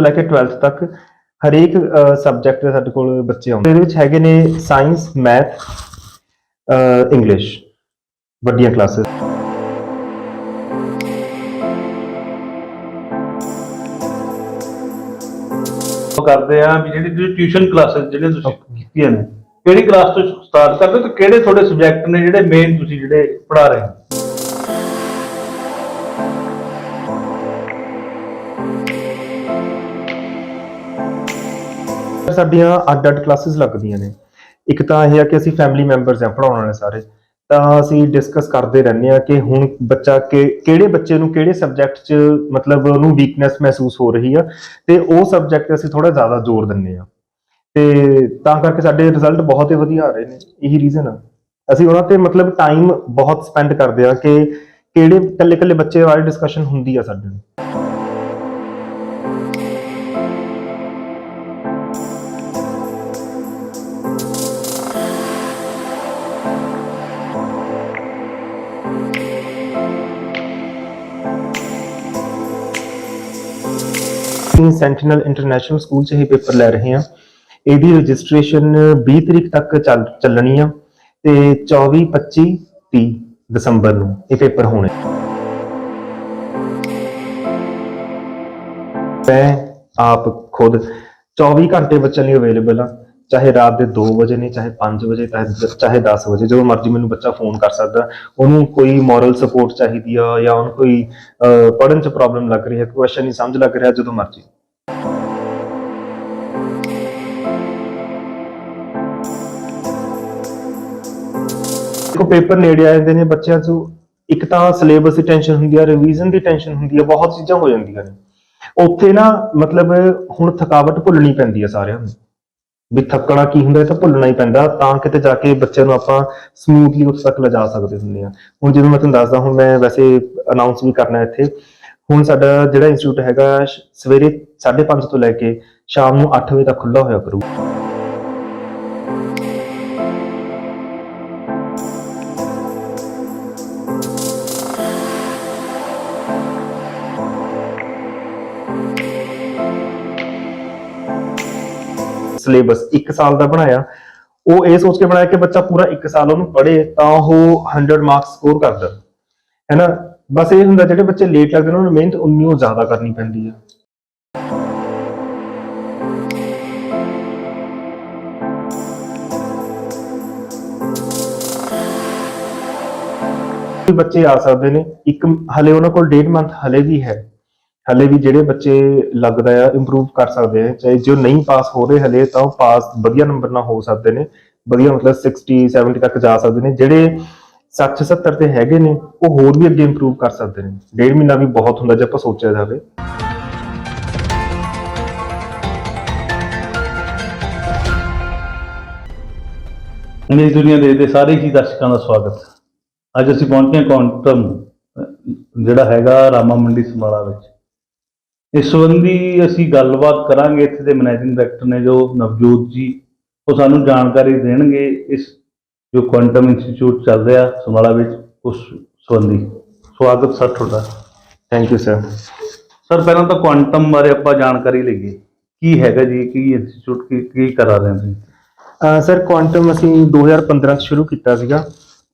ਤੋਂ ਲੈ ਕੇ 12th ਤੱਕ ਹਰੇਕ ਸਬਜੈਕਟ ਦੇ ਸਾਡੇ ਕੋਲ ਬੱਚੇ ਆਉਂਦੇ ਇਹਦੇ ਵਿੱਚ ਹੈਗੇ ਨੇ ਸਾਇੰਸ ਮੈਥ ਇੰਗਲਿਸ਼ ਵੱਡੀਆਂ ਕਲਾਸਿਸ ਉਹ ਕਰਦੇ ਆ ਵੀ ਜਿਹੜੀ ਤੁਸੀਂ ਟਿਊਸ਼ਨ ਕਲਾਸਿਸ ਜਿਹੜੇ ਤੁਸੀਂ ਕੀਤੀਆਂ ਨੇ ਕਿਹੜੀ ਕਲਾਸ ਤੋਂ ਸਟਾਰਟ ਕਰਦੇ ਹੋ ਤੇ ਕਿਹੜੇ ਤੁਹਾਡੇ ਸਬਜੈਕਟ ਨੇ ਜਿਹੜੇ ਮੇਨ ਤੁਸੀਂ ਜਿਹੜੇ ਪੜ੍ਹਾ ਰਹੇ ਹੋ? ਸਾਡੀਆਂ ਅੱਡ-ਅੱਡ ਕਲਾਸਿਸ ਲੱਗਦੀਆਂ ਨੇ। ਇੱਕ ਤਾਂ ਇਹ ਆ ਕਿ ਅਸੀਂ ਫੈਮਿਲੀ ਮੈਂਬਰਸ ਆ ਪੜਾਉਣ ਵਾਲੇ ਸਾਰੇ। ਤਾਂ ਅਸੀਂ ਡਿਸਕਸ ਕਰਦੇ ਰਹਿੰਦੇ ਆ ਕਿ ਹੁਣ ਬੱਚਾ ਕਿ, ਕਿਹੜੇ ਬੱਚੇ ਨੂੰ ਕਿਹੜੇ ਸਬਜੈਕਟ 'ਚ ਮਤਲਬ ਉਹਨੂੰ ਵੀਕਨੈਸ ਮਹਿਸੂਸ ਹੋ ਰਹੀ ਆ, ਤੇ ਉਹ ਸਬਜੈਕਟ ਅਸੀਂ ਥੋੜਾ ਜ਼ਿਆਦਾ ਜ਼ੋਰ ਦਿੰਨੇ ਆ ਤੇ ਤਾਂ ਕਰਕੇ ਸਾਡੇ ਰਿਜ਼ਲਟ ਬਹੁਤ ਹੀ ਵਧੀਆ ਆ ਰਹੇ ਨੇ, ਇਹੀ ਰੀਜ਼ਨ ਆ। ਅਸੀਂ ਉਹਨਾਂ ਤੇ ਮਤਲਬ ਟਾਈਮ ਬਹੁਤ ਸਪੈਂਡ ਕਰਦੇ ਆ ਕਿ ਕਿਹੜੇ ਇਕੱਲੇ-ਇਕੱਲੇ ਬੱਚੇ ਬਾਰੇ ਡਿਸਕਸ਼ਨ ਹੁੰਦੀ ਆ ਸਾਡੇ ਨਾਲ। ਅਸੀਂ ਸੈਂਟੀਨਲ ਇੰਟਰਨੈਸ਼ਨਲ ਸਕੂਲ 'ਚ ਇਹ ਪੇਪਰ ਲੈ ਰਹੇ ਹਾਂ। ਇਹਦੀ ਰਜਿਸਟ੍ਰੇਸ਼ਨ 20 ਤਰੀਕ ਤੱਕ ਚੱਲ, ਚੱਲਣੀ ਆ ਤੇ 24 25 30 ਦਸੰਬਰ ਨੂੰ ਇਹ ਪੇਪਰ ਹੋਣੇ। ਮੈਂ ਆਪ ਖੁਦ 24 ਘੰਟੇ ਬੱਚਿਆਂ ਲਈ ਅਵੇਲੇਬਲ ਆ। ਚਾਹੇ ਰਾਤ ਦੇ 2 ਵਜੇ ਨੇ, ਚਾਹੇ 5 ਵਜੇ, ਚਾਹੇ ਚਾਹੇ 10 ਵਜੇ, ਜਦੋਂ ਮਰਜ਼ੀ ਮੈਨੂੰ ਬੱਚਾ ਫੋਨ ਕਰ ਸਕਦਾ। ਉਹਨੂੰ ਕੋਈ ਮੋਰਲ ਸਪੋਰਟ ਚਾਹੀਦੀ ਆ ਜਾਂ ਉਹਨੂੰ ਕੋਈ ਪੜਨ ਚ ਪ੍ਰੋਬਲਮ ਲੱਗ ਰਹੀ ਹੈ ਕੁਐਸਚਨ ਨਹੀਂ ਸਮਝ ਲੱਗ ਰਿਹਾ ਜਦੋਂ ਮਰਜ਼ੀ। ਦੇਖੋ ਪੇਪਰ ਨੇੜੇ ਆ ਜਾਂਦੇ ਨੇ ਬੱਚਿਆਂ 'ਚ। ਇੱਕ ਤਾਂ ਸਿਲੇਬਸ ਦੀ ਟੈਨਸ਼ਨ ਹੁੰਦੀ ਆ ਰਿਵੀਜ਼ਨ ਦੀ ਟੈਨਸ਼ਨ ਹੁੰਦੀ ਆ, ਬਹੁਤ ਚੀਜ਼ਾਂ ਹੋ ਜਾਂਦੀਆਂ ਨੇ। ਉੱਥੇ ਨਾ, ਮਤਲਬ ਹੁਣ ਥਕਾਵਟ ਭੁੱਲਣੀ ਪੈਂਦੀ ਆ ਸਾਰਿਆਂ ਨੂੰ। ਵੀ ਥੱਕਣਾ ਕੀ ਹੁੰਦਾ ਇਹ ਤਾਂ ਭੁੱਲਣਾ ਹੀ ਪੈਂਦਾ, ਤਾਂ ਕਿਤੇ ਜਾ ਕੇ ਬੱਚਿਆਂ ਨੂੰ ਆਪਾਂ ਸਮੂਥਲੀ ਉੱਥੇ ਤੱਕ ਲਿਜਾ ਸਕਦੇ ਹੁੰਦੇ ਆ ਹੁਣ ਜਿਵੇਂ ਮੈਂ ਤੁਹਾਨੂੰ ਦੱਸਦਾ, ਹੁਣ ਮੈਂ ਵੈਸੇ ਅਨਾਉਂਸ ਵੀ ਕਰਨਾ ਇੱਥੇ। ਹੁਣ ਸਾਡਾ ਜਿਹੜਾ ਇੰਸਟੀਚਿਊਟ ਹੈਗਾ, ਸ਼- ਸਵੇਰੇ 5:30 ਤੋਂ ਲੈ ਕੇ ਸ਼ਾਮ ਨੂੰ 8 ਵਜੇ ਤੱਕ ਖੁੱਲਾ ਹੋਇਆ ਕਰੂ। ਸਿਲੇਬਸ 1 ਸਾਲ ਦਾ ਬਣਾਇਆ। ਉਹ ਇਹ ਸੋਚ ਕੇ ਬਣਾਇਆ ਕਿ ਬੱਚਾ ਪੂਰਾ 1 ਸਾਲ ਉਹਨੂੰ ਪੜ੍ਹੇ ਤਾਂ ਉਹ 100 ਮਾਰਕਸ ਸਕੋਰ ਕਰਦਾ। ਹੈ ਨਾ ਬਸ ਇਹ ਹੁੰਦਾ ਜਿਹੜੇ ਬੱਚੇ ਲੇਟ ਲੱਗਦੇ ਨੇ ਉਹਨਾਂ ਨੂੰ ਮਿਹਨਤ ਉਨੀ ਉਹ ਜ਼ਿਆਦਾ ਕਰਨੀ ਪੈਂਦੀ ਹੈ ਬੱਚੇ ਆ ਸਕਦੇ ਨੇ। ਇੱਕ ਹਲੇ ਉਹਨਾਂ ਕੋਲ ਡੇਢ ਮੰਥ ਹਲੇ ਵੀ ਹੈ। ਹਲੇ ਵੀ ਜਿਹੜੇ ਬੱਚੇ ਲੱਗਦਾ ਆ ਇੰਪਰੂਵ ਕਰ ਸਕਦੇ ਆ ਚਾਹੇ ਜੋ ਨਹੀਂ ਪਾਸ ਹੋ ਰਹੇ ਹਲੇ, ਤਾਂ ਉਹ ਪਾਸ ਵਧੀਆ ਨੰਬਰ ਨਾਲ ਹੋ ਸਕਦੇ ਨੇ, ਵਧੀਆ ਮਤਲਬ 60 70 ਤੱਕ ਜਾ ਸਕਦੇ ਨੇ, ਜਿਹੜੇ 60 70 ਤੇ ਹੈਗੇ ਨੇ, ਉਹ ਹੋਰ ਵੀ ਅੱਗੇ ਇੰਪਰੂਵ ਕਰ ਸਕਦੇ ਨੇ। ਡੇਢ ਮਹੀਨਾ ਵੀ ਬਹੁਤ ਹੁੰਦਾ ਜੇ ਆਪਾਂ ਸੋਚਿਆ ਜਾਵੇ। ਮੇਰੀ ਦੁਨੀਆ ਦੇ ਦੇ ਸਾਰੇ ਹੀ ਦਰਸ਼ਕਾਂ ਦਾ ਸਵਾਗਤ ਅੱਜ ਅਸੀਂ ਪਹੁੰਚੇ ਹਾਂ ਕੁਆਂਟਮ ਜਿਹੜਾ ਹੈਗਾ ਰਾਮਾ ਮੰਡੀ ਸਮਾਲਾ ਵਿੱਚ। ਇਸ ਸੰਬੰਧੀ ਅਸੀਂ ਗੱਲਬਾਤ ਕਰਾਂਗੇ ਇੱਥੇ ਦੇ ਮੈਨੇਜਿੰਗ ਡਾਇਰੈਕਟਰ ਨੇ ਜੋ ਨਵਜੋਤ ਜੀ ਉਹ ਸਾਨੂੰ ਜਾਣਕਾਰੀ ਦੇਣਗੇ ਇਸ ਜੋ ਕੁਆਂਟਮ ਇੰਸਟੀਚਿਊਟ ਚੱਲ ਰਿਹਾ ਸਮਾਲਾ ਵਿੱਚ ਉਸ ਸੰਬੰਧੀ। ਸਵਾਗਤ ਸਰ ਤੁਹਾਡਾ। ਥੈਂਕ ਯੂ ਸਰ ਸਰ ਪਹਿਲਾਂ ਤਾਂ ਕੁਆਂਟਮ ਬਾਰੇ ਆਪਾਂ ਜਾਣਕਾਰੀ ਲਈਏ। ਕੀ ਹੈਗਾ ਜੀ ਕੀ ਇੰਸਟੀਚਿਊਟ ਕੀ ਕੀ ਕਰਾ ਰਹੇ ਤੁਸੀਂ ਸਰ ਕੁਆਂਟਮ ਅਸੀਂ 2015 ਚ ਸ਼ੁਰੂ ਕੀਤਾ ਸੀਗਾ।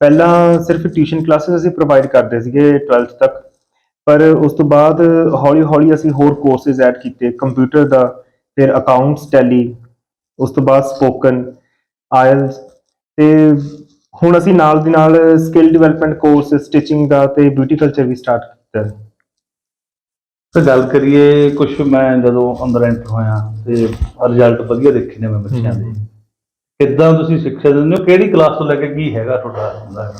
ਪਹਿਲਾਂ ਸਿਰਫ ਟਿਊਸ਼ਨ ਕਲਾਸਿਸ ਅਸੀਂ ਪ੍ਰੋਵਾਈਡ ਕਰਦੇ ਸੀਗੇ 12th ਤੱਕ। ਪਰ ਉਸ ਤੋਂ ਬਾਅਦ ਹੌਲੀ ਹੌਲੀ ਅਸੀਂ ਹੋਰ ਕੋਰਸਸ ਐਡ ਕੀਤੇ ਕੰਪਿਊਟਰ ਦਾ ਫਿਰ ਅਕਾਊਂਟਸ ਟੈਲੀ ਉਸ ਤੋਂ ਬਾਅਦ ਸਪੋਕਨ ਆਇਲਸ ਤੇ ਹੁਣ ਅਸੀਂ ਨਾਲ ਦੀ ਨਾਲ ਸਕਿੱਲ ਡਿਵੈਲਪਮੈਂਟ ਕੋਰਸ ਸਟਿਚਿੰਗ ਦਾ ਤੇ ਬਿਊਟੀ ਕਲਚਰ ਵੀ ਸਟਾਰਟ ਕੀਤਾ ਹੈ। ਤੇ ਗੱਲ ਕਰੀਏ ਕੁਝ ਮੈਂ ਜਦੋਂ ਅੰਦਰ ਐਂਟਰ ਹੋਇਆ ਤੇ ਰਿਜ਼ਲਟ ਵਧੀਆ ਦੇਖੇ ਨੇ ਮੈਂ ਬੱਚਿਆਂ ਦੇ। ਕਿੱਦਾਂ ਤੁਸੀਂ ਸਿੱਖਿਆ ਦਿੰਦੇ ਹੋ? ਕਿਹੜੀ ਕਲਾਸ ਤੋਂ ਲੈ ਕੇ ਕੀ ਹੈਗਾ ਤੁਹਾਡਾ ਹੁੰਦਾ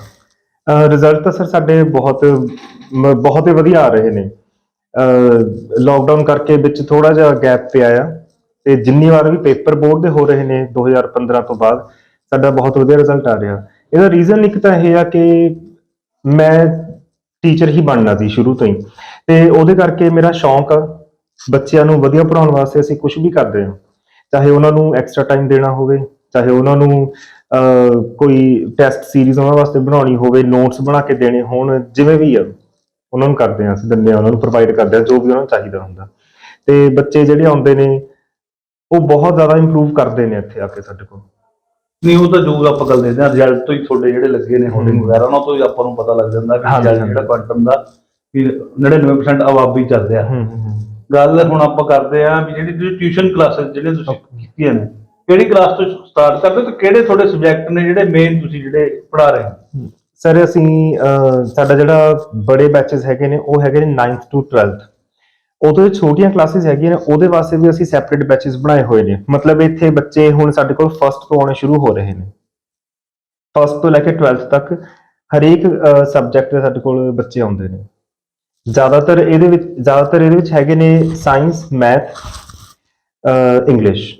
ਰਿਜ਼ਲਟ ਤਾਂ ਸਰ ਸਾਡੇ ਬਹੁਤ, ਮ- ਬਹੁਤ ਹੀ ਵਧੀਆ ਆ ਰਹੇ ਨੇ। ਲੋਕਡਾਊਨ ਕਰਕੇ ਵਿੱਚ ਥੋੜਾ ਜਿਹਾ ਗੈਪ ਪਿਆ ਆ ਤੇ ਜਿੰਨੀ ਵਾਰ ਵੀ ਪੇਪਰ ਬੋਰਡ ਦੇ ਹੋ ਰਹੇ ਨੇ 2015 ਤੋਂ ਬਾਅਦ, ਸਾਡਾ ਬਹੁਤ ਵਧੀਆ ਰਿਜ਼ਲਟ ਆ ਰਿਹਾ। ਇਹਦਾ ਰੀਜ਼ਨ ਇੱਕ ਤਾਂ ਇਹ ਆ ਕਿ ਮੈਂ ਟੀਚਰ ਹੀ ਬਣਨਾ ਸੀ ਸ਼ੁਰੂ ਤੋਂ ਹੀ। ਤੇ ਉਹਦੇ ਕਰਕੇ ਮੇਰਾ ਸ਼ੌਂਕ ਆ, ਬੱਚਿਆਂ ਨੂੰ ਵਧੀਆ ਪੜਾਉਣ ਵਾਸਤੇ ਅਸੀਂ ਕੁਝ ਵੀ ਕਰਦੇ ਹਾਂ। ਚਾਹੇ ਉਹਨਾਂ ਨੂੰ ਐਕਸਟਰਾ ਟਾਈਮ ਦੇਣਾ ਹੋਵੇ ਚਾਹੇ ਉਹਨਾਂ ਨੂੰ ਕੋਈ ਟੈਸਟ ਸੀਰੀਜ਼ ਉਹਨਾਂ ਵਾਸਤੇ ਬਣਾਉਣੀ ਹੋਵੇ ਨੋਟਸ ਬਣਾ ਕੇ ਦੇਣੇ ਹੋਣ ਜਿਵੇਂ ਵੀ ਆ ਉਹਨਾਂ ਨੂੰ ਕਰਦੇ ਹਾਂ ਅਸੀਂ ਦਿੰਦੇ ਉਹਨਾਂ ਨੂੰ ਪ੍ਰੋਵਾਈਡ ਕਰਦੇ ਹਾਂ ਜੋ ਵੀ ਉਹਨਾਂ ਨੂੰ ਚਾਹੀਦਾ ਹੁੰਦਾ। ਤੇ ਬੱਚੇ ਜਿਹੜੇ ਆਉਂਦੇ ਨੇ ਉਹ ਬਹੁਤ ਜ਼ਿਆਦਾ ਇੰਪਰੂਵ ਕਰਦੇ ਨੇ ਇੱਥੇ ਆ ਕੇ ਸਾਡੇ ਕੋਲ। ਨਹੀਂ ਉਹ ਤਾਂ ਜੋ ਆਪਾਂ ਗੱਲ ਦੇਖਦੇ ਆ ਰਿਜ਼ਲਟ ਤੋਂ ਹੀ ਤੁਹਾਡੇ ਜਿਹੜੇ ਲੱਗੇ ਨੇ ਹੋਰਡਿੰਗ ਹਮ। ਵਗੈਰਾ ਉਹਨਾਂ ਤੋਂ ਹੀ ਆਪਾਂ ਨੂੰ ਪਤਾ ਲੱਗ ਜਾਂਦਾ ਕਿ ਹਾਂਜੀ। ਜਿਹੜਾ ਕੁਆਂਟਮ ਦਾ ਕਿ 99% ਆਬਾਦੀ ਚੱਲ ਰਿਹਾ। ਹੂੰ ਹੂੰ ਹੂੰ। ਗੱਲ ਹੁਣ ਆਪਾਂ ਕਰਦੇ ਆ ਵੀ ਜਿਹੜੀ ਟਿਊਸ਼ਨ ਕਲਾਸਿਸ ਜਿਹੜੀਆਂ ਤੁਸੀਂ ਕੀਤੀਆਂ ਨੇ ਕਿਹੜੀ ਕਲਾਸ ਤੋਂ ਸਟਾਰਟ ਕਰਦੇ ਹੋ ਤੇ ਕਿਹੜੇ ਤੁਹਾਡੇ ਸਬਜੈਕਟ ਨੇ ਜਿਹੜੇ ਮੇਨ ਤੁਸੀਂ ਜਿਹੜੇ ਪੜ੍ਹਾ ਰਹੇ ਹੋ? ਸਰ ਅਸੀਂ ਸਾਡਾ ਜਿਹੜਾ ਬੜੇ ਬੈਚਸ ਹੈਗੇ ਨੇ, ਉਹ ਹੈਗੇ ਨੇ 9th ਟੂ 12th ਉਦੋਂ ਛੋਟੀਆਂ ਕਲਾਸਿਸ ਹੈਗੀਆਂ ਨੇ, ਉਹਦੇ ਵਾਸਤੇ ਵੀ ਅਸੀਂ ਸੈਪਰੇਟ ਬੈਚਸ ਬਣਾਏ ਹੋਏ ਨੇ। ਮਤਲਬ ਇੱਥੇ ਬੱਚੇ ਹੁਣ ਸਾਡੇ ਕੋਲ ਫਸਟ ਤੋਂ ਆਉਣੇ ਸ਼ੁਰੂ ਹੋ ਰਹੇ ਨੇ। ਫਸਟ ਤੋਂ ਲੈ ਕੇ 12th ਤੱਕ ਹਰੇਕ ਸਬਜੈਕਟ ਦੇ ਸਾਡੇ ਕੋਲ ਬੱਚੇ ਆਉਂਦੇ ਨੇ। ਜ਼ਿਆਦਾਤਰ ਇਹਦੇ ਵਿੱਚ, ਜ਼ਿਆਦਾਤਰ ਇਹਦੇ ਵਿੱਚ ਹੈਗੇ ਨੇ ਸਾਇੰਸ ਮੈਥ ਇੰਗਲਿਸ਼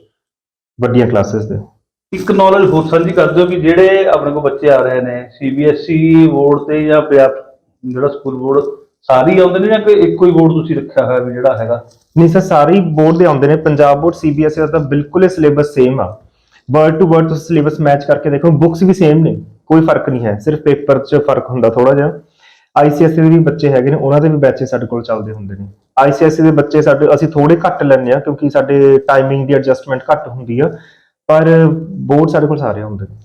ਵੱਡੀਆਂ ਕਲਾਸਿਸ ਦੇ। ਇੱਕ ਨੌਲੇਜ ਹੋਰ ਸਾਂਝੀ ਕਰ ਦਿਓ ਕਿ ਜਿਹੜੇ ਆਪਣੇ ਕੋਲ ਬੱਚੇ ਆ ਰਹੇ ਨੇ ਸੀਬੀਐਸਈ ਬੋਰਡ E ਤੇ ਜਾਂ ਪੰਜਾਬ ਜਿਹੜਾ ਸਕੂਲ ਬੋਰਡ ਸਾਰੇ ਆਉਂਦੇ ਨੇ ਜਾਂ ਕੋਈ ਇੱਕੋ ਹੀ ਬੋਰਡ ਤੁਸੀਂ ਰੱਖਿਆ ਹੋਇਆ ਵੀ ਜਿਹੜਾ ਹੈਗਾ? ਨਹੀਂ ਸਰ ਸਾਰੇ ਬੋਰਡ ਦੇ ਆਉਂਦੇ ਨੇ। ਪੰਜਾਬ ਬੋਰਡ ਸੀਬੀਐਸਈ ਦਾ ਤਾਂ ਬਿਲਕੁਲ ਹੀ ਸਿਲੇਬਸ ਸੇਮ ਆ। ਵਰਡ ਟੂ ਵਰਡ ਤੁਸੀਂ ਸਿਲੇਬਸ ਮੈਚ ਕਰਕੇ ਦੇਖੋ ਬੁੱਕਸ ਵੀ ਸੇਮ ਨੇ। ਕੋਈ ਫ਼ਰਕ ਨਹੀਂ ਹੈ। ਸਿਰਫ ਪੇਪਰ 'ਚ ਫ਼ਰਕ ਹੁੰਦਾ ਥੋੜਾ ਜਿਹਾ। ਆਈਸੀਐਸਈ ਦੇ ਵੀ ਬੱਚੇ ਹੈਗੇ ਨੇ ਉਹਨਾਂ ਦੇ ਵੀ ਬੈਚੇ ਸਾਡੇ ਕੋਲ ਚੱਲਦੇ ਹੁੰਦੇ ਨੇ। ਆਈਸੀਐਸਈ ਦੇ ਬੱਚੇ ਸਾਡੇ ਅਸੀਂ ਥੋੜੇ ਘੱਟ ਲੈਂਦੇ ਆ ਕਿਉਂਕਿ ਸਾਡੇ ਟਾਈਮਿੰਗ ਦੀ ਐਡਜਸਟਮੈਂਟ ਘੱਟ ਹੁੰਦੀ ਆ ਪਰ ਬੋਰਡ ਸਾਡੇ ਕੋਲ ਸਾਰੇ ਹੁੰਦੇ ਨੇ।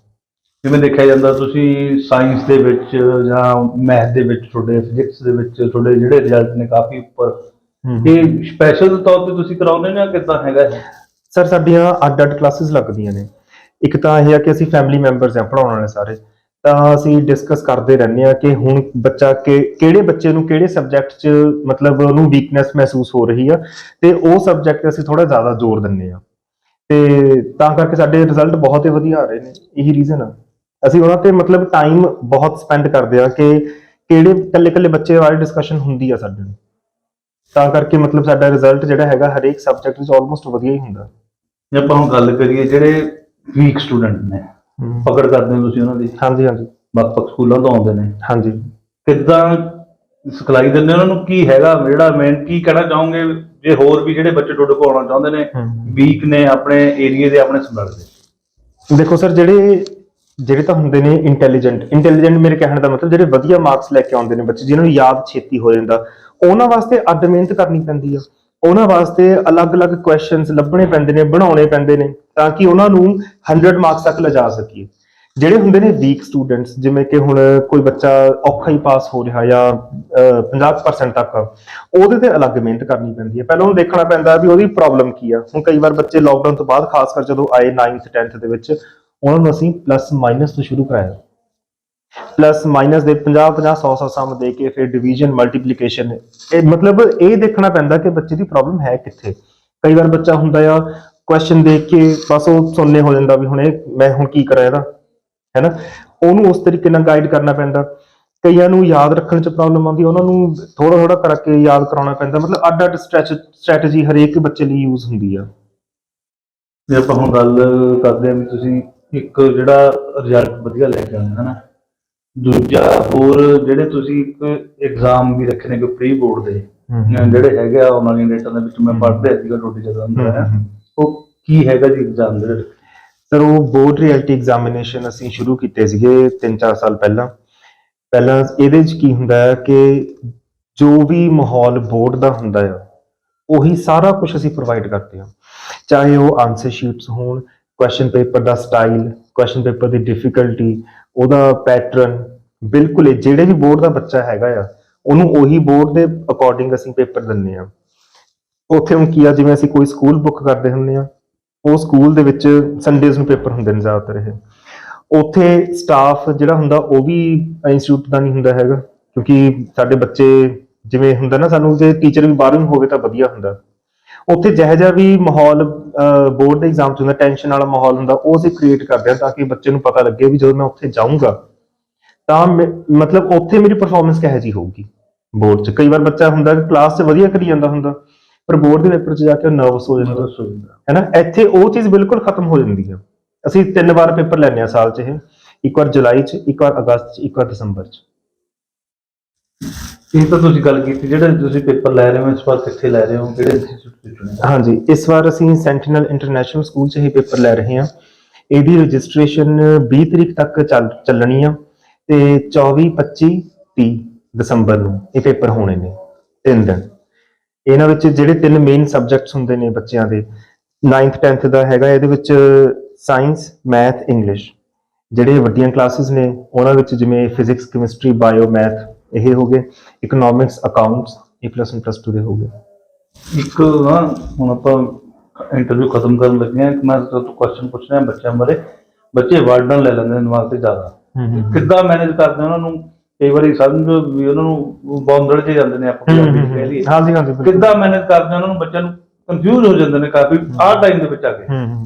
ਜਿਵੇਂ ਦੇਖਿਆ ਜਾਂਦਾ ਤੁਸੀਂ ਸਾਇੰਸ ਦੇ ਵਿੱਚ ਜਾਂ ਮੈਥ ਦੇ ਵਿੱਚ ਤੁਹਾਡੇ ਫਿਜ਼ਿਕਸ ਦੇ ਵਿੱਚ ਤੁਹਾਡੇ ਜਿਹੜੇ ਰਿਜ਼ਲਟ ਨੇ ਕਾਫੀ ਉੱਪਰ। ਇਹ ਸਪੈਸ਼ਲ ਤੌਰ ਤੇ ਤੁਸੀਂ ਕਰਾਉਂਦੇ ਨੇ ਕਿੱਦਾਂ ਹੈਗਾ? ਸਰ ਸਾਡੀਆਂ ਅੱਡ-ਅੱਡ ਕਲਾਸਿਸ ਲੱਗਦੀਆਂ ਨੇ। ਇੱਕ ਤਾਂ ਇਹ ਆ ਕਿ ਅਸੀਂ ਫੈਮਿਲੀ ਮੈਂਬਰਸ ਆ ਪੜਾਉਣ ਵਾਲੇ ਸਾਰੇ। ਤਾਂ ਅਸੀਂ ਡਿਸਕਸ ਕਰਦੇ ਰਹਿੰਦੇ ਆ ਕਿ ਹੁਣ ਬੱਚਾ ਕਿ, ਕਿਹੜੇ ਬੱਚੇ ਨੂੰ ਕਿਹੜੇ ਸਬਜੈਕਟ 'ਚ ਮਤਲਬ ਉਹਨੂੰ ਵੀਕਨੈਸ ਮਹਿਸੂਸ ਹੋ ਰਹੀ ਆ ਤੇ ਉਹ ਸਬਜੈਕਟ ਅਸੀਂ ਥੋੜਾ ਜ਼ਿਆਦਾ ਜ਼ੋਰ ਦਿੰਦੇ ਆ ਤੇ ਤਾਂ ਕਰਕੇ ਸਾਡੇ ਰਿਜ਼ਲਟ ਬਹੁਤ ਹੀ ਵਧੀਆ ਆ ਰਹੇ ਨੇ, ਇਹੀ ਰੀਜ਼ਨ ਆ। ਅਸੀਂ ਉਹਨਾਂ ਤੇ ਮਤਲਬ ਟਾਈਮ ਬਹੁਤ ਸਪੈਂਡ ਕਰਦੇ ਆ ਕਿ ਕਿਹੜੇ ਇਕੱਲੇ-ਇਕੱਲੇ ਬੱਚੇ ਬਾਰੇ ਡਿਸਕਸ਼ਨ ਹੁੰਦੀ ਆ ਸਾਡੇ ਨੂੰ ਤਾਂ ਕਰਕੇ ਮਤਲਬ ਸਾਡਾ ਰਿਜ਼ਲਟ ਜਿਹੜਾ ਹੈਗਾ ਹਰੇਕ ਸਬਜੈਕਟ ਵਿੱਚ ਆਲਮੋਸਟ ਵਧੀਆ ਹੀ ਹੁੰਦਾ। ਜੇ ਆਪਾਂ ਹੁਣ ਗੱਲ ਕਰੀਏ ਜਿਹੜੇ ਵੀਕ ਸਟੂਡੈਂਟ ਨੇ ਪਕੜ ਕਰਦੇ ਹੋ ਤੁਸੀਂ ਉਹਨਾਂ ਦੀ? ਹਾਂਜੀ ਹਾਂਜੀ। ਵੱਖ-ਵੱਖ ਸਕੂਲਾਂ ਤੋਂ ਆਉਂਦੇ ਨੇ? ਹਾਂਜੀ। ਕਿੱਦਾਂ ਸਿਖਲਾਈ ਦਿੰਦੇ ਉਹਨਾਂ ਨੂੰ? ਕੀ ਹੈਗਾ ਜਿਹੜਾ ਮੇਨ ਕੀ ਕਹਿਣਾ ਚਾਹੋਗੇ? ਜੇ ਹੋਰ ਵੀ ਜਿਹੜੇ ਬੱਚੇ ਤੁਹਾਡੇ ਕੋਲ ਆਉਣਾ ਚਾਹੁੰਦੇ ਨੇ ਵੀਕ ਨੇ ਆਪਣੇ ਏਰੀਆ ਦੇ ਆਪਣੇ ਸੰਦਰਭ ਦੇ? ਦੇਖੋ ਸਰ ਜਿਹੜੇ ਜਿਹੜੇ ਤਾਂ ਹੁੰਦੇ ਨੇ ਇੰਟੈਲੀਜੈਂਟ ਇੰਟੈਲੀਜੈਂਟ ਮੇਰੇ ਕਹਿਣ ਦਾ ਮਤਲਬ ਜਿਹੜੇ ਵਧੀਆ ਮਾਰਕਸ ਲੈ ਕੇ ਆਉਂਦੇ ਨੇ ਬੱਚੇ ਜਿਨ੍ਹਾਂ ਨੂੰ ਯਾਦ ਛੇਤੀ ਹੋ ਜਾਂਦਾ ਉਹਨਾਂ ਵਾਸਤੇ ਅੱਡ ਮਿਹਨਤ ਕਰਨੀ ਪੈਂਦੀ ਆ। ਉਹਨਾਂ ਵਾਸਤੇ ਅਲੱਗ-ਅਲੱਗ ਕੁਐਸਚਨਸ ਲੱਭਣੇ ਪੈਂਦੇ ਨੇ ਬਣਾਉਣੇ ਪੈਂਦੇ ਨੇ ਤਾਂ ਕਿ ਉਹਨਾਂ ਨੂੰ 100 ਮਾਰਕਸ ਤੱਕ ਲਿਜਾ ਸਕੀਏ। ਜਿਹੜੇ ਹੁੰਦੇ ਨੇ ਵੀਕ ਸਟੂਡੈਂਟਸ ਜਿਵੇਂ ਕਿ ਹੁਣ ਕੋਈ ਬੱਚਾ ਔਖਾ ਹੀ ਪਾਸ ਹੋ ਰਿਹਾ ਜਾਂ ਅਹ, 50% ਤੱਕ ਉਹਦੇ ਤੇ ਅਲੱਗ ਮਿਹਨਤ ਕਰਨੀ ਪੈਂਦੀ ਹੈ। ਪਹਿਲਾਂ ਉਹਨੂੰ ਦੇਖਣਾ ਪੈਂਦਾ ਵੀ ਉਹਦੀ ਪ੍ਰੋਬਲਮ ਕੀ ਆ। ਹੁਣ ਕਈ ਵਾਰ ਬੱਚੇ ਲਾਕਡਾਊਨ ਤੋਂ ਬਾਅਦ ਖਾਸ ਕਰ ਜਦੋਂ ਆਏ 9th 10th ਦੇ ਵਿੱਚ ਉਹਨਾਂ ਨੂੰ ਅਸੀਂ ਪਲੱਸ ਮਾਈਨਸ ਤੋਂ ਸ਼ੁਰੂ ਕਰਾਇਆ। ਪਲੱਸ ਮਾਈਨਸ ਦੇ 50 50 100 100 ਸਮ ਦੇ ਕੇ ਫਿਰ ਡਿਵੀਜ਼ਨ ਮਲਟੀਪਲੀਕੇਸ਼ਨ ਇਹ ਮਤਲਬ ਇਹ ਦੇਖਣਾ ਪੈਂਦਾ ਕਿ ਬੱਚੇ ਦੀ ਪ੍ਰੋਬਲਮ ਹੈ ਕਿੱਥੇ। ਕਈ ਵਾਰ ਬੱਚਾ ਹੁੰਦਾ ਆ ਕੁਐਸਚਨ ਦੇਖ ਕੇ ਬਸ ਉਹ ਸੁਣਨੇ ਹੋ ਜਾਂਦਾ ਵੀ ਹੁਣ ਇਹ ਮੈਂ ਹੁਣ ਕੀ ਕਰਾਂ ਇਹਦਾ, ਹੈਨਾ? ਉਹਨੂੰ ਉਸ ਤਰੀਕੇ ਨਾਲ ਗਾਈਡ ਕਰਨਾ ਪੈਂਦਾ। ਕਈਆਂ ਨੂੰ ਯਾਦ ਰੱਖਣ ਚ ਪ੍ਰੋਬਲਮ ਆਉਂਦੀ, ਉਹਨਾਂ ਨੂੰ ਥੋੜਾ ਥੋੜਾ ਕਰਕੇ ਯਾਦ ਕਰਾਉਣਾ ਪੈਂਦਾ। ਮਤਲਬ ਅੱਡ ਅੱਡ ਸਟ੍ਰੈਟਜੀ ਹਰੇਕ ਬੱਚੇ ਲਈ ਯੂਜ਼ ਹੁੰਦੀ ਆ। ਜੇ ਆਪਾਂ ਹੁਣ ਗੱਲ ਕਰਦੇ ਹਾਂ ਵੀ ਤੁਸੀਂ ਇੱਕ ਜਿਹੜਾ ਰਿਜ਼ਲਟ ਵਧੀਆ ਲੈ ਕੇ ਆਉਂਦੇ ਹਨਾ? ਦੂਜਾ ਹੋਰ ਜਿਹੜੇ ਤੁਸੀਂ ਇੱਕ ਐਗਜ਼ਾਮ ਵੀ ਰੱਖੇ ਨੇ ਪ੍ਰੀ ਬੋਰਡ ਦੇ ਜਿਹੜੇ ਹੈਗੇ ਆ ਉਹਨਾਂ ਦੀਆਂ ਡੇਟਾ ਦੇ ਵਿੱਚ ਮੈਂ ਪੜ੍ਹਦਾ ਸੀਗਾ ਤੁਹਾਡੀ ਜਦੋਂ ਅੰਦਰ ਹੈ। ਉਹ ਕੀ ਹੈਗਾ ਜੀ ਐਗਜ਼ਾਮ ਜਿਹੜੇ ਸਰ ਉਹ ਬੋਰਡ ਰਿਐਲਿਟੀ ਐਗਜ਼ਾਮੀਨੇਸ਼ਨ ਅਸੀਂ ਸ਼ੁਰੂ ਕੀਤੇ ਸੀਗੇ 3-4 ਸਾਲ ਪਹਿਲਾਂ। ਪਹਿਲਾਂ ਇਹਦੇ 'ਚ ਕੀ ਹੁੰਦਾ ਹੈ ਕਿ ਜੋ ਵੀ ਮਾਹੌਲ ਬੋਰਡ ਦਾ ਹੁੰਦਾ ਆ ਉਹੀ ਸਾਰਾ ਕੁਝ ਅਸੀਂ ਪ੍ਰੋਵਾਈਡ ਕਰਦੇ ਹਾਂ। ਚਾਹੇ ਉਹ ਆਨਸਰ ਸ਼ੀਟਸ ਹੋਣ ਕੁਐਸਚਨ ਪੇਪਰ ਦਾ ਸਟਾਈਲ ਕੁਐਸਚਨ ਪੇਪਰ ਦੀ ਡਿਫਿਕਲਟੀ ਉਹਦਾ ਪੈਟਰਨ ਬਿਲਕੁਲ ਹੀ ਜਿਹੜੇ ਵੀ ਬੋਰਡ ਦਾ ਬੱਚਾ ਹੈਗਾ ਆ, ਉਹਨੂੰ ਉਹੀ ਬੋਰਡ ਦੇ ਅਕੋਰਡਿੰਗ ਅਸੀਂ ਪੇਪਰ ਦਿੰਨੇ ਆ। ਉੱਥੇ ਹੁਣ ਕੀ ਆ, ਜਿਵੇਂ ਅਸੀਂ ਕੋਈ ਸਕੂਲ ਬੁੱਕ ਕਰਦੇ ਹੁੰਦੇ ਆ, ਉਹ ਸਕੂਲ ਦੇ ਵਿੱਚ ਸੰਡੇਜ਼ ਨੂੰ ਪੇਪਰ ਹੁੰਦੇ ਨੇ ਜ਼ਿਆਦਾਤਰ ਇਹ। ਉੱਥੇ ਸਟਾਫ ਜਿਹੜਾ ਹੁੰਦਾ, ਉਹ ਵੀ ਇੰਸਟੀਚਿਊਟ ਦਾ ਨਹੀਂ ਹੁੰਦਾ ਹੈਗਾ, ਕਿਉਂਕਿ ਸਾਡੇ ਬੱਚੇ ਜਿਵੇਂ ਹੁੰਦਾ ਨਾ, ਸਾਨੂੰ ਜੇ ਟੀਚਰ ਵੀ ਬਾਹਰੋਂ ਹੋਵੇ ਤਾਂ ਵਧੀਆ ਹੁੰਦਾ। ਉੱਥੇ ਜਿਹੋ ਜਿਹਾ ਵੀ ਮਾਹੌਲ ਬੋਰਡ ਦੇ ਐਗਜ਼ਾਮ 'ਚ ਹੁੰਦਾ ਟੈਨਸ਼ਨ ਵਾਲਾ ਮਾਹੌਲ ਹੁੰਦਾ ਉਹ ਅਸੀਂ ਕ੍ਰੀਏਟ ਕਰਦੇ ਹਾਂ ਤਾਂ ਕਿ ਬੱਚੇ ਨੂੰ ਪਤਾ ਲੱਗੇ ਵੀ ਜਦੋਂ ਮੈਂ ਉੱਥੇ ਜਾਊਂਗਾ ਤਾਂ ਮਤਲਬ ਉੱਥੇ ਮੇਰੀ ਪਰਫਾਰਮੈਂਸ ਕਿਹੋ ਜਿਹੀ ਹੋਊਗੀ? ਬੋਰਡ 'ਚ ਕਈ ਵਾਰ ਬੱਚਾ ਹੁੰਦਾ ਕਲਾਸ 'ਚ ਵਧੀਆ ਕਰੀ ਜਾਂਦਾ ਹੁੰਦਾ ਪਰ ਬੋਰਡ ਦੇ ਪੇਪਰ 'ਚ ਜਾ ਕੇ ਨਰਵਸ ਹੋ ਜਾਂਦਾ। ਹੈਨਾ ਇੱਥੇ ਉਹ ਚੀਜ਼ ਬਿਲਕੁਲ ਖਤਮ ਹੋ ਜਾਂਦੀ ਹੈ। ਅਸੀਂ ਤਿੰਨ ਵਾਰ ਪੇਪਰ ਲੈਂਦੇ ਆ ਸਾਲ 'ਚ ਇਹ ਇੱਕ ਵਾਰ ਜੁਲਾਈ 'ਚ ਇੱਕ ਵਾਰ ਅਗਸਤ 'ਚ ਇੱਕ ਵਾਰ ਦਸੰਬਰ 'ਚ। ਇਹ ਤਾਂ ਤੁਸੀਂ ਗੱਲ ਕੀਤੀ, ਜਿਹੜੇ ਤੁਸੀਂ ਪੇਪਰ ਲੈ ਰਹੇ ਹੋ, ਇਸ ਵਾਰ ਕਿੱਥੇ ਲੈ ਰਹੇ ਹੋ, ਕਿਹੜੇ ਇੰਸਟੀਚਿਊਟ ਤੋਂ ਚੁਣੇ ਹਾਂਜੀ, ਇਸ ਵਾਰ ਅਸੀਂ ਸੈਂਟੀਨਲ ਇੰਟਰਨੈਸ਼ਨਲ ਸਕੂਲ 'ਚ ਹੀ ਪੇਪਰ ਲੈ ਰਹੇ ਹਾਂ। ਇਹਦੀ ਰਜਿਸਟ੍ਰੇਸ਼ਨ 20 ਤਰੀਕ ਤੱਕ ਚੱਲ, ਚੱਲਣੀ ਆ ਤੇ 24 25 30 ਦਸੰਬਰ ਨੂੰ ਇਹ ਪੇਪਰ ਹੋਣੇ ਨੇ, ਤਿੰਨ ਦਿਨ। ਇਹਨਾਂ ਵਿੱਚ ਜਿਹੜੇ ਤਿੰਨ ਮੇਨ ਸਬਜੈਕਟਸ ਹੁੰਦੇ ਨੇ ਬੱਚਿਆਂ ਦੇ 9th 10th ਦਾ ਹੈਗਾ, ਇਹਦੇ ਵਿੱਚ ਸਾਇੰਸ ਮੈਥ ਇੰਗਲਿਸ਼ ਜਿਹੜੇ ਵੱਡੀਆਂ ਕਲਾਸਿਸ ਨੇ, ਉਹਨਾਂ ਵਿੱਚ ਜਿਵੇਂ ਫਿਜ਼ਿਕਸ ਕੈਮਿਸਟਰੀ ਬਾਇਓ ਮੈਥ ਇਹ ਹੋ ਗਏ। ਇਕਨੋਮਿਕਸ ਅਕਾਊਂਟਸ 1 ਪਲੱਸ 2 ਦੇ ਹੋ ਗਏ। ਇੱਕ ਨਾ ਹੁਣ ਆਪਾਂ ਇੰਟਰਵਿਊ ਖਤਮ ਕਰਨ ਲੱਗੇ ਹਾਂ। ਮੈਂ ਤੁਹਾਨੂੰ ਕੁਐਸਚਨ ਪੁੱਛ ਰਿਹਾ ਬੱਚਿਆਂ ਬਾਰੇ। ਬੱਚੇ ਵਰਡਨ ਲੈ ਲੈਂਦੇ ਨੇ ਦਿਮਾਗ ਤੇ ਜ਼ਿਆਦਾ। ਕਿੱਦਾਂ ਮੈਨੇਜ ਕਰਦੇ ਉਹਨਾਂ? ਨੂੰ ਕਈ ਵਾਰੀ ਸਮਝ ਵੀ ਉਹਨਾਂ ਨੂੰ ਬੌਂਦੜ ਚ ਜਾਂਦੇ ਨੇ ਆਪਾਂ ਪੰਜਾਬੀ ਚ ਕਹਿ ਲਈਏ। ਹਾਂਜੀ ਹਾਂਜੀ ਬਿਲਕੁਲ। ਕਿੱਦਾਂ ਮੈਨੇਜ ਕਰਦੇ ਉਹਨਾਂ ਨੂੰ? ਬੱਚਿਆਂ ਨੂੰ ਕੰਫਿਊਜ਼ ਹੋ ਜਾਂਦੇ ਨੇ ਕਾਫੀ। ਆਹ ਟਾਈਮ ਦੇ ਵਿੱਚ ਆ ਕੇ। ਹਮ ਹਮ।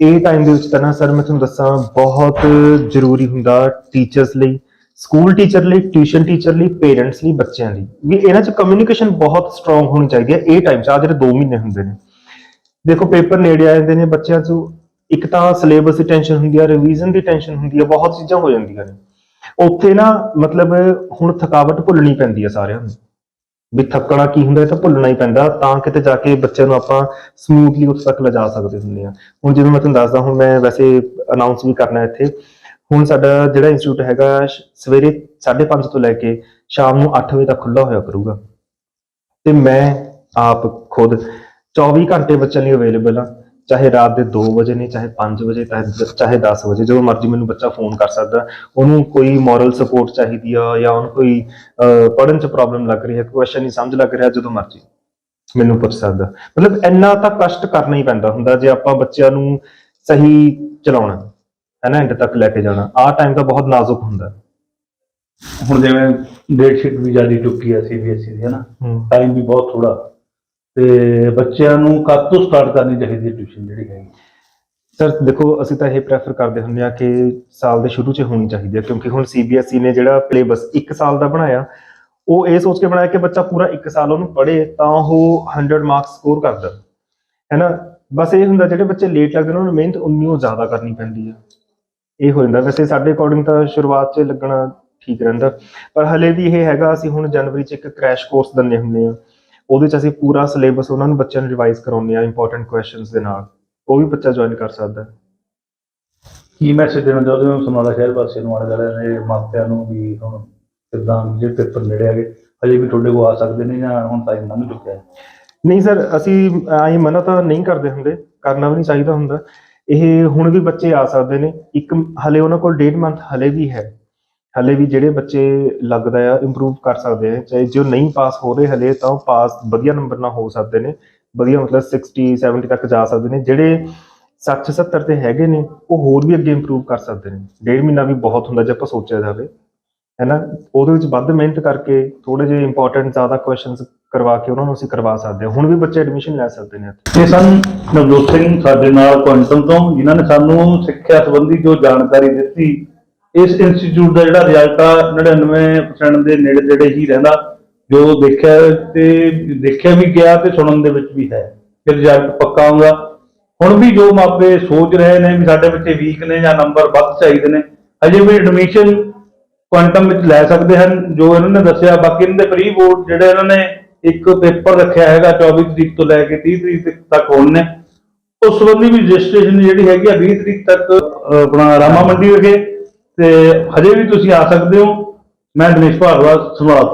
ਇਹ ਟਾਈਮ ਦੇ ਵਿੱਚ ਤਾਂ ਨਾ ਸਰ ਮੈਂ ਤੁਹਾਨੂੰ ਦੱਸਾਂ ਬਹੁਤ ਜ਼ਰੂਰੀ ਹੁੰਦਾ ਟੀਚਰਸ ਲਈ। ਸਕੂਲ ਟੀਚਰ ਲਈ, ਟਿਊਸ਼ਨ ਟੀਚਰ ਲਈ, ਪੇਰੈਂਟਸ ਲਈ, ਬੱਚਿਆਂ ਲਈ। ਵੀ ਇਹਨਾਂ 'ਚ ਕਮਿਊਨੀਕੇਸ਼ਨ ਬਹੁਤ ਸਟਰੋਂਗ ਹੋਣੀ ਚਾਹੀਦੀ ਹੈ, ਇਹ ਟਾਈਮ 'ਚ। ਆ ਜਿਹੜੇ 2 ਮਹੀਨੇ ਹੁੰਦੇ ਨੇ। ਦੇਖੋ, ਪੇਪਰ ਨੇੜੇ ਆ ਜਾਂਦੇ ਨੇ ਬੱਚਿਆਂ 'ਚ। ਇੱਕ ਤਾਂ ਸਿਲੇਬਸ ਦੀ ਟੈਨਸ਼ਨ ਹੁੰਦੀ ਹੈ ਰਿਵੀਜ਼ਨ ਦੀ ਟੈਨਸ਼ਨ ਹੁੰਦੀ ਹੈ ਬਹੁਤ ਚੀਜ਼ਾਂ ਹੋ ਜਾਂਦੀਆਂ ਨੇ। ਉੱਥੇ ਨਾ, ਮਤਲਬ ਹੁਣ ਥਕਾਵਟ ਭੁੱਲਣੀ ਪੈਂਦੀ ਹੈ ਸਾਰਿਆਂ ਨੂੰ। ਵੀ ਥੱਕਣਾ ਕੀ ਹੁੰਦਾ, ਇਹ ਤਾਂ ਭੁੱਲਣਾ ਹੀ ਪੈਂਦਾ। ਤਾਂ ਕਿਤੇ ਜਾ ਕੇ ਬੱਚਿਆਂ ਨੂੰ ਆਪਾਂ ਸਮੂਥਲੀ ਉੱਥੇ ਤੱਕ ਲਿਜਾ ਸਕਦੇ ਹੁੰਦੇ ਆ। ਹੁਣ ਜਿਵੇਂ ਮੈਂ ਤੁਹਾਨੂੰ ਦੱਸਦਾ, ਹੁਣ ਮੈਂ ਵੈਸੇ ਅਨਾਉਂਸ ਵੀ ਕਰਨਾ ਇੱਥੇ। ਹੁਣ ਸਾਡਾ ਜਿਹੜਾ ਇੰਸਟੀਚਿਊਟ ਹੈਗਾ ਸ਼- ਸਵੇਰੇ 5:30 ਤੋਂ ਲੈ ਕੇ ਸ਼ਾਮ ਨੂੰ 8 ਵਜੇ ਤੱਕ ਖੁੱਲਾ ਹੋਇਆ ਕਰੂਗਾ। ਤੇ ਮੈਂ ਆਪ ਖੁਦ 24 ਘੰਟੇ ਬੱਚਿਆਂ ਲਈ ਅਵੇਲੇਬਲ ਆ ਚਾਹੇ ਰਾਤ ਦੇ 2 ਵਜੇ ਨੇ, ਚਾਹੇ 5 ਵਜੇ, ਚਾਹੇ ਚਾਹੇ 10 ਵਜੇ, ਜਦੋਂ ਮਰਜ਼ੀ ਮੈਨੂੰ ਬੱਚਾ ਫੋਨ ਕਰ ਸਕਦਾ। ਉਹਨੂੰ ਕੋਈ ਮੋਰਲ ਸਪੋਰਟ ਚਾਹੀਦੀ ਆ ਜਾਂ ਉਹਨੂੰ ਕੋਈ ਪੜਨ ਚ ਪ੍ਰੋਬਲਮ ਲੱਗ ਰਹੀ ਹੈ ਕੁਐਸਚਨ ਨਹੀਂ ਸਮਝ ਲੱਗ ਰਿਹਾ ਜਦੋਂ ਮਰਜ਼ੀ ਮੈਨੂੰ ਪੁੱਛ ਸਕਦਾ। ਮਤਲਬ ਇੰਨਾ ਤਾਂ ਕਸ਼ਟ ਕਰਨਾ ਹੀ ਪੈਂਦਾ ਹੁੰਦਾ ਜੇ ਆਪਾਂ ਬੱਚਿਆਂ ਨੂੰ ਸਹੀ ਚਲਾਉਣਾ। ਹੈ ਨਾ ਐਂਡ ਤੱਕ ਲੈ ਕੇ ਜਾਣਾ। ਆਹ ਟਾਈਮ ਤਾਂ ਬਹੁਤ ਨਾਜ਼ੁਕ ਹੁੰਦਾ ਹੁਣ ਜਿਵੇਂ ਡੇਟ ਸ਼ੀਟ ਵੀ ਜ਼ਿਆਦਾ ਚੁੱਕੀ ਹੈ ਸੀਬੀਐਸਈ ਦੀ ਹੈ ਨਾ? ਹੂੰ। ਟਾਈਮ ਵੀ ਬਹੁਤ ਥੋੜਾ ਤੇ ਬੱਚਿਆਂ ਨੂੰ ਕਦ ਤੋਂ ਸਟਾਰਟ ਕਰਨੀ ਚਾਹੀਦੀ ਟਿਊਸ਼ਨ ਜਿਹੜੀ ਹੈਗੀ? ਸਰ ਦੇਖੋ ਅਸੀਂ ਤਾਂ ਇਹ ਪ੍ਰੈਫਰ ਕਰਦੇ ਹੁੰਦੇ ਆ ਕਿ ਸਾਲ ਦੇ ਸ਼ੁਰੂ 'ਚ ਹੋਣੀ ਚਾਹੀਦੀ ਹੈ ਕਿਉਂਕਿ ਹੁਣ ਸੀਬੀਐਸਈ ਨੇ ਜਿਹੜਾ ਪਲੇਬਸ 1 ਸਾਲ ਦਾ ਬਣਾਇਆ ਉਹ ਇਹ ਸੋਚ ਕੇ ਬਣਾਇਆ ਕਿ ਬੱਚਾ ਪੂਰਾ 1 ਸਾਲ ਉਹਨੂੰ ਪੜ੍ਹੇ ਤਾਂ ਉਹ 100 ਮਾਰਕਸ ਸਕੋਰ ਕਰਦਾ। ਹੈ ਨਾ? ਬਸ ਇਹ ਹੁੰਦਾ ਜਿਹੜੇ ਬੱਚੇ ਲੇਟ ਲੱਗਦੇ ਨੇ ਉਹਨਾਂ ਨੂੰ ਮਿਹਨਤ ਉਨੀ ਉਹ ਜ਼ਿਆਦਾ ਕਰਨੀ ਪੈਂਦੀ ਹੈ। ਇਹ ਹੋ ਜਾਂਦਾ। ਵੈਸੇ ਸਾਡੇ ਅਕੋਰਡਿੰਗ ਤਾਂ ਸ਼ੁਰੂਆਤ 'ਚ ਲੱਗਣਾ ਠੀਕ ਰਹਿੰਦਾ। ਪਰ ਹਲੇ ਵੀ ਇਹ ਹੈਗਾ ਅਸੀਂ ਹੁਣ ਜਨਵਰੀ 'ਚ ਇੱਕ ਕ੍ਰੈਸ਼ ਕੋਰਸ ਦਿੰਦੇ ਹੁੰਦੇ ਆ ਉਹਦੇ 'ਚ ਅਸੀਂ ਪੂਰਾ ਸਿਲੇਬਸ ਉਹਨਾਂ ਨੂੰ ਬੱਚਿਆਂ ਨੂੰ ਰਿਵਾਈਜ਼ ਕਰਾਉਂਦੇ ਆ ਇੰਪੋਰਟੈਂਟ ਕੁਐਸਚਨਸ ਦੇ ਨਾਲ। ਉਹ ਵੀ ਬੱਚਾ ਜੁਆਇਨ ਕਰ ਸਕਦਾ। ਹੈ ਕੀ ਮੈਸੇਜ ਦੇਣਾ ਚਾਹੁੰਦੇ ਹੋ ਸਮਨਾਲਾ ਸ਼ਹਿਰ ਵਾਸੀਆਂ ਨੂੰ ਆਲੇ ਦੁਆਲੇ ਦੇ ਮਾਪਿਆਂ ਨੂੰ ਵੀ ਹੁਣ ਕਿੱਦਾਂ ਜੇ ਪੇਪਰ ਨੇੜੇ ਆ ਗਏ ਹਜੇ ਵੀ ਤੁਹਾਡੇ ਕੋਲ ਆ ਸਕਦੇ ਨੇ ਜਾਂ ਹੁਣ ਟਾਈਮ ਲੰਘ ਚੁੱਕਿਆ ਹੈ? ਨਹੀਂ ਸਰ ਅਸੀਂ ਐਂ ਮਨਾ ਤਾਂ ਨਹੀਂ ਕਰਦੇ ਹੁੰਦੇ। ਕਰਨਾ ਵੀ ਨਹੀਂ ਚਾਹੀਦਾ ਹੁੰਦਾ। ਇਹ ਹੁਣ ਵੀ ਬੱਚੇ ਆ ਸਕਦੇ ਨੇ। ਇੱਕ ਹਲੇ ਉਹਨਾਂ ਕੋਲ ਡੇਢ ਮੰਥ ਹਲੇ ਵੀ ਹੈ। ਹਲੇ ਵੀ ਜਿਹੜੇ ਬੱਚੇ ਲੱਗਦਾ ਆ ਇੰਪਰੂਵ ਕਰ ਸਕਦੇ ਆ ਚਾਹੇ ਜੋ ਨਹੀਂ ਪਾਸ ਹੋ ਰਹੇ ਹਲੇ, ਤਾਂ ਉਹ ਪਾਸ ਵਧੀਆ ਨੰਬਰ ਨਾਲ ਹੋ ਸਕਦੇ ਨੇ। ਵਧੀਆ ਮਤਲਬ 60 70 ਤੱਕ ਜਾ ਸਕਦੇ ਨੇ। ਜਿਹੜੇ 60 70 ਤੇ ਹੈਗੇ ਨੇ, ਉਹ ਹੋਰ ਵੀ ਅੱਗੇ ਇੰਪਰੂਵ ਕਰ ਸਕਦੇ ਨੇ। ਡੇਢ ਮਹੀਨਾ ਵੀ ਬਹੁਤ ਹੁੰਦਾ ਜੇ ਆਪਾਂ ਸੋਚਿਆ ਜਾਵੇ। ਹੈਨਾ? ਉਹਦੇ ਵਿੱਚ ਵੱਧ ਮਿਹਨਤ ਕਰਕੇ ਥੋੜੇ ਜਿਹੇ ਇੰਪੋਰਟੈਂਟ ਜ਼ਿਆਦਾ ਕੁਐਸਚਨਸ ਕਰਵਾ ਕੇ ਉਹਨਾਂ ਨੂੰ ਅਸੀਂ ਕਰਵਾ ਸਕਦੇ ਹਾਂ। ਹੁਣ ਵੀ ਬੱਚੇ ਐਡਮਿਸ਼ਨ ਲੈ ਸਕਦੇ ਨੇ ਇੱਥੇ। ਇਹ ਸਨ ਨਵਜੋਤ ਸਿੰਘ ਸਾਡੇ ਨਾਲ ਕੁਆਂਟਮ ਤੋਂ, ਜਿਨ੍ਹਾਂ ਨੇ ਸਾਨੂੰ ਸਿੱਖਿਆ ਸੰਬੰਧੀ ਜੋ ਜਾਣਕਾਰੀ ਦਿੱਤੀ। ਇਸ ਇੰਸਟੀਚਿਊਟ ਦਾ ਜਿਹੜਾ ਰਿਜ਼ਲਟ ਆ 99% ਦੇ ਨੇੜੇ ਤੇੜੇ ਹੀ ਰਹਿੰਦਾ। ਜੋ ਦੇਖਿਆ ਤੇ ਦੇਖਿਆ ਵੀ ਗਿਆ ਤੇ ਸੁਣਨ ਦੇ ਵਿੱਚ ਵੀ ਹੈ ਕਿ ਰਿਜ਼ਲਟ ਪੱਕਾ ਆਉਂਦਾ ਹੁਣ ਵੀ ਜੋ ਮਾਪੇ ਸੋਚ ਰਹੇ ਨੇ ਵੀ ਸਾਡੇ ਬੱਚੇ ਵੀਕ ਨੇ ਜਾਂ ਨੰਬਰ ਵੱਧ ਚਾਹੀਦੇ ਨੇ ਅਜੇ ਵੀ ਐਡਮਿਸ਼ਨ ਕੁਆਂਟਮ ਵਿੱਚ ਲੈ ਸਕਦੇ ਹਨ, ਜੋ ਇਹਨਾਂ ਨੇ ਦੱਸਿਆ, ਬਾਕੀ ਇਹਨਾਂ ਦੇ ਪ੍ਰੀ ਬੋਰਡ ਜਿਹੜੇ ਇਹਨਾਂ ਨੇ ਇੱਕ ਪੇਪਰ ਰੱਖਿਆ ਹੈਗਾ 24 ਤਰੀਕ ਤੋਂ ਲੈ ਕੇ 30 ਤਰੀਕ ਤੱਕ ਹੋਣ ਨੇ। ਉਸ ਸੰਬੰਧੀ ਵੀ ਰਜਿਸਟ੍ਰੇਸ਼ਨ ਜਿਹੜੀ ਹੈਗੀ ਆ 20 ਤਰੀਕ ਤੱਕ ਆਪਣਾ ਰਾਮਾ ਮੰਡੀ ਵਿਖੇ, ਤੇ ਹਜੇ ਵੀ ਤੁਸੀਂ ਆ ਸਕਦੇ ਹੋ। ਮੈਂ ਦਿਨੇਸ਼ ਭਾਰਦਵਾਜ ਸਮਾਤ